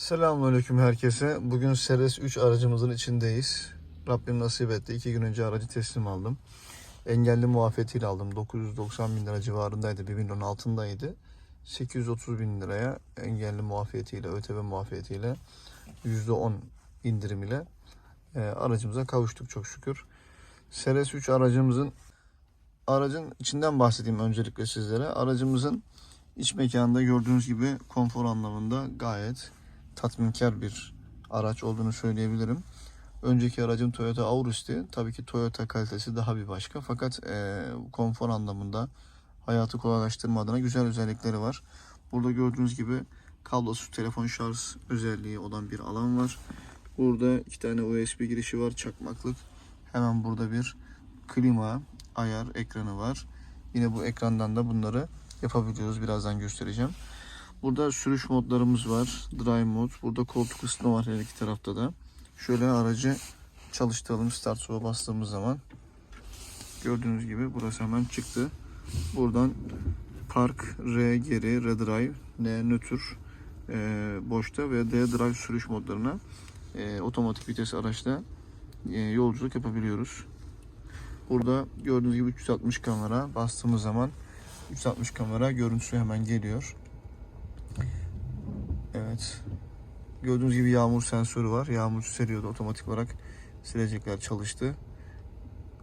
Selamünaleyküm herkese. Bugün Seres 3 aracımızın içindeyiz. Rabbim nasip etti. 2 gün önce aracı teslim aldım. Engelli muafiyetiyle aldım. 990 bin lira civarındaydı. 1 milyon altındaydı. 830 bin liraya engelli muafiyetiyle, ÖTV muafiyetiyle %10 indirim ile e, aracımıza kavuştuk çok şükür. Seres 3 aracımızın aracın içinden bahsedeyim öncelikle sizlere. Aracımızın iç mekanında gördüğünüz gibi konfor anlamında gayet tatminkar bir araç olduğunu söyleyebilirim. Önceki aracım Toyota Aurus'ti. Tabii ki Toyota kalitesi daha bir başka. Fakat e, konfor anlamında hayatı kolaylaştırma adına güzel özellikleri var. Burada gördüğünüz gibi kablosuz telefon şarj özelliği olan bir alan var. Burada iki tane USB girişi var, çakmaklık. Hemen burada bir klima ayar ekranı var. Yine bu ekrandan da bunları yapabiliyoruz. Birazdan göstereceğim. Burada sürüş modlarımız var. Drive mod. Burada koltuk ısıtma var her iki tarafta da. Şöyle aracı çalıştıralım. Start sola bastığımız zaman gördüğünüz gibi burası hemen çıktı. Buradan park, R geri, R drive, N nötr, e, boşta ve D drive sürüş modlarına e, otomatik vites araçla e, yolculuk yapabiliyoruz. Burada gördüğünüz gibi 360 kamera bastığımız zaman 360 kamera görüntüsü hemen geliyor. Evet. Gördüğünüz gibi yağmur sensörü var. Yağmur seriyordu otomatik olarak silecekler çalıştı.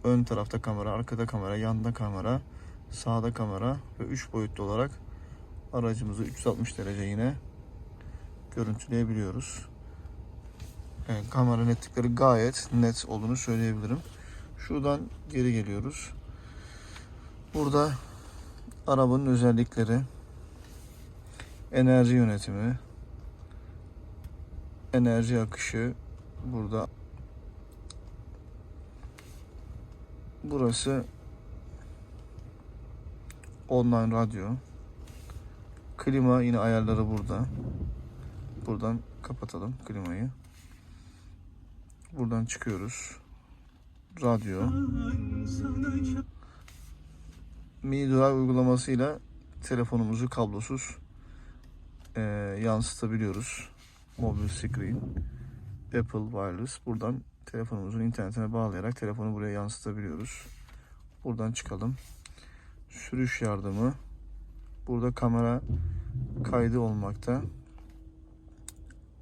Ön tarafta kamera, arkada kamera, yanda kamera, sağda kamera ve 3 boyutlu olarak aracımızı 360 derece yine görüntüleyebiliyoruz. Evet, kamera netlikleri gayet net olduğunu söyleyebilirim. Şuradan geri geliyoruz. Burada arabanın özellikleri, enerji yönetimi, enerji akışı burada. Burası online radyo. Klima yine ayarları burada. Buradan kapatalım klimayı. Buradan çıkıyoruz. Radyo. Mi Drive uygulamasıyla telefonumuzu kablosuz e, yansıtabiliyoruz. Mobil screen, Apple Wireless. Buradan telefonumuzun internetine bağlayarak telefonu buraya yansıtabiliyoruz. Buradan çıkalım. Sürüş yardımı. Burada kamera kaydı olmakta.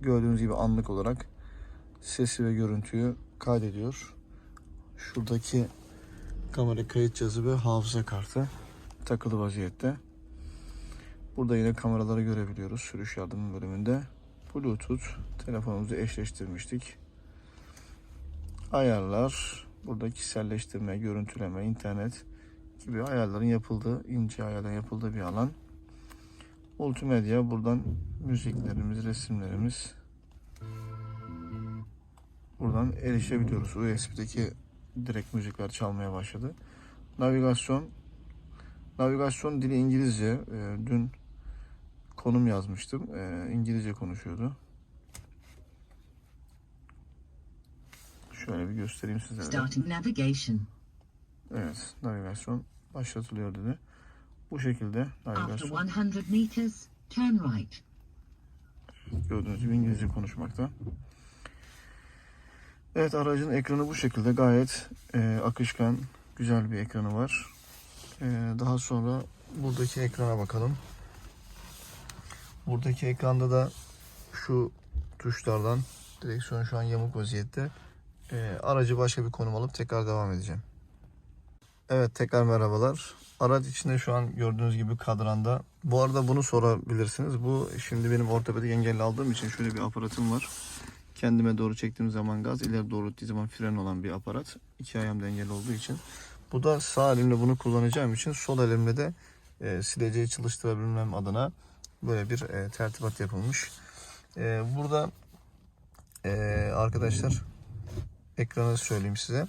Gördüğünüz gibi anlık olarak sesi ve görüntüyü kaydediyor. Şuradaki kamera kayıt cihazı ve hafıza kartı takılı vaziyette. Burada yine kameraları görebiliyoruz sürüş yardımı bölümünde. Bluetooth telefonumuzu eşleştirmiştik. Ayarlar, burada kişiselleştirme, görüntüleme, internet gibi ayarların yapıldığı, ince ayarların yapıldığı bir alan. Multimedya buradan müziklerimiz, resimlerimiz buradan erişebiliyoruz. USB'deki direkt müzikler çalmaya başladı. Navigasyon Navigasyon dili İngilizce. Ee, dün konum yazmıştım. Ee, İngilizce konuşuyordu. Şöyle bir göstereyim de. Starting navigation. Evet, navigasyon başlatılıyor dedi. Bu şekilde After navigasyon 100 meters, turn right. gördüğünüz gibi İngilizce konuşmakta. Evet aracın ekranı bu şekilde gayet e, akışkan güzel bir ekranı var. E, daha sonra buradaki ekrana bakalım. Buradaki ekranda da şu tuşlardan direksiyon şu an yamuk vaziyette. E, aracı başka bir konum alıp tekrar devam edeceğim. Evet tekrar merhabalar. Araç içinde şu an gördüğünüz gibi kadranda. Bu arada bunu sorabilirsiniz. Bu şimdi benim ortopedik engelli aldığım için şöyle bir aparatım var. Kendime doğru çektiğim zaman gaz, ileri doğru ittiği zaman fren olan bir aparat. İki ayağımda engelli olduğu için. Bu da sağ elimle bunu kullanacağım için sol elimle de e, sileceği çalıştırabilmem adına böyle bir e, tertibat yapılmış. E, burada e, arkadaşlar ekranı söyleyeyim size.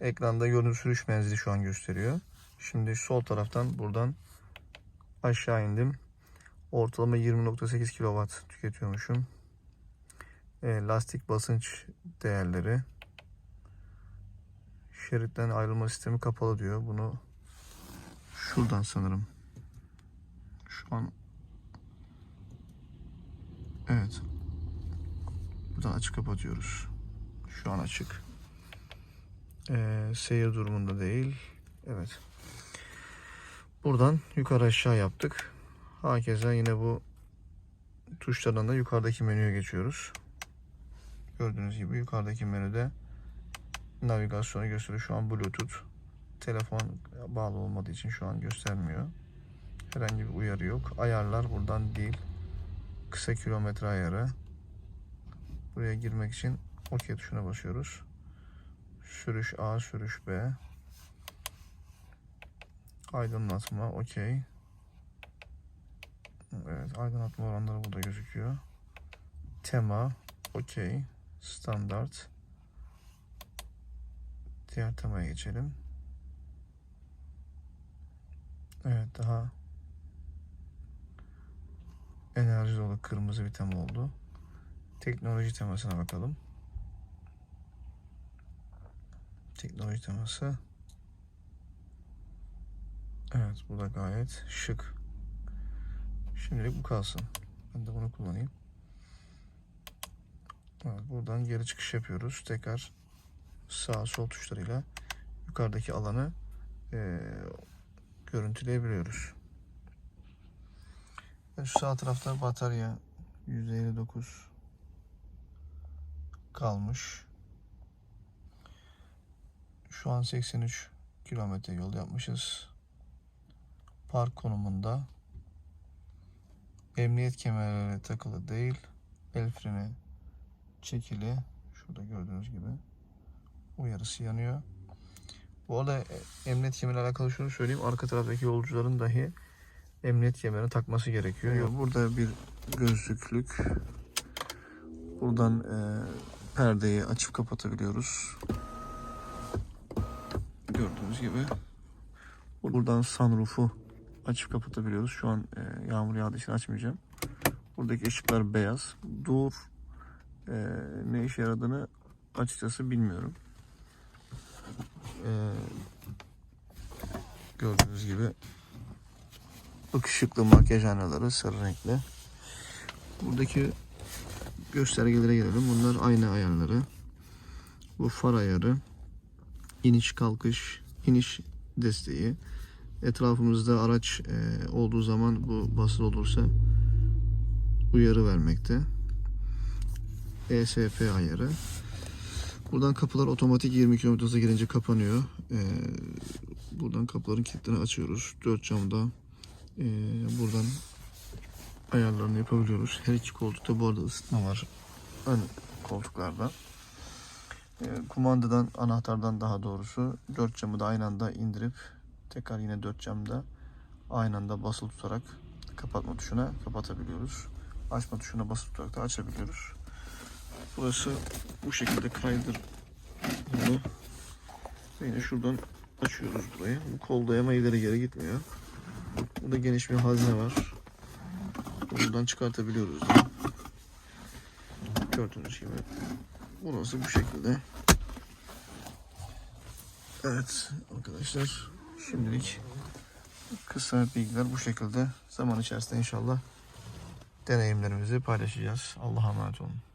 Ekranda gördüğünüz sürüş menzili şu an gösteriyor. Şimdi sol taraftan buradan aşağı indim. Ortalama 20.8 kW tüketiyormuşum. E, lastik basınç değerleri. Şeritten ayrılma sistemi kapalı diyor. Bunu şuradan sanırım. Şu an Evet. Buradan açık kapatıyoruz. Şu an açık. Ee, seyir durumunda değil. Evet. Buradan yukarı aşağı yaptık. Hakeza yine bu tuşlardan da yukarıdaki menüye geçiyoruz. Gördüğünüz gibi yukarıdaki menüde navigasyonu gösteriyor. Şu an Bluetooth. Telefon bağlı olmadığı için şu an göstermiyor. Herhangi bir uyarı yok. Ayarlar buradan değil. Kısa kilometre ayarı. Buraya girmek için OK tuşuna basıyoruz. Sürüş A, sürüş B. Aydınlatma OK. Evet, aydınlatma oranları burada gözüküyor. Tema OK. Standart. Diğer temaya geçelim. Evet daha enerji dolu kırmızı bir tema oldu. Teknoloji temasına bakalım. Teknoloji teması. Evet bu da gayet şık. Şimdilik bu kalsın. Ben de bunu kullanayım. Evet, buradan geri çıkış yapıyoruz. Tekrar sağ sol tuşlarıyla yukarıdaki alanı eee, görüntüleyebiliyoruz. Şu sağ tarafta batarya %59 kalmış. Şu an 83 kilometre yol yapmışız. Park konumunda. Emniyet kemerleri takılı değil. El freni çekili. Şurada gördüğünüz gibi. Uyarısı yanıyor. Bu arada e, emniyet kemeriyle alakalı şunu söyleyeyim. Arka taraftaki yolcuların dahi emniyet kemerini takması gerekiyor. Burada bir gözlüklük. Buradan e, perdeyi açıp kapatabiliyoruz. Gördüğünüz gibi. Buradan sunroof'u açıp kapatabiliyoruz. Şu an e, yağmur yağdığı için açmayacağım. Buradaki ışıklar beyaz. Dur e, ne işe yaradığını açıkçası bilmiyorum. E, gördüğünüz gibi ışıklı makyaj aynaları sarı renkli. Buradaki göstergelere gelelim. Bunlar ayna ayarları. Bu far ayarı. iniş kalkış, iniş desteği. Etrafımızda araç e, olduğu zaman bu basılı olursa uyarı vermekte. ESP ayarı. Buradan kapılar otomatik 20 km hıza gelince kapanıyor. E, buradan kapıların kilitlerini açıyoruz. Dört camda e, buradan ayarlarını yapabiliyoruz. Her iki koltukta bu arada ısıtma var. Ön koltuklarda. E, kumandadan, anahtardan daha doğrusu dört camı da aynı anda indirip tekrar yine dört camda aynı anda basılı tutarak kapatma tuşuna kapatabiliyoruz. Açma tuşuna basılı tutarak da açabiliyoruz. Burası bu şekilde kaydır bunu. Yine şuradan açıyoruz burayı. Bu kol dayama ileri geri gitmiyor. Burada geniş bir hazne var. Buradan çıkartabiliyoruz da. Gördüğünüz gibi. Burası bu şekilde. Evet arkadaşlar şimdilik kısa bilgiler bu şekilde. Zaman içerisinde inşallah deneyimlerimizi paylaşacağız. Allah'a emanet olun.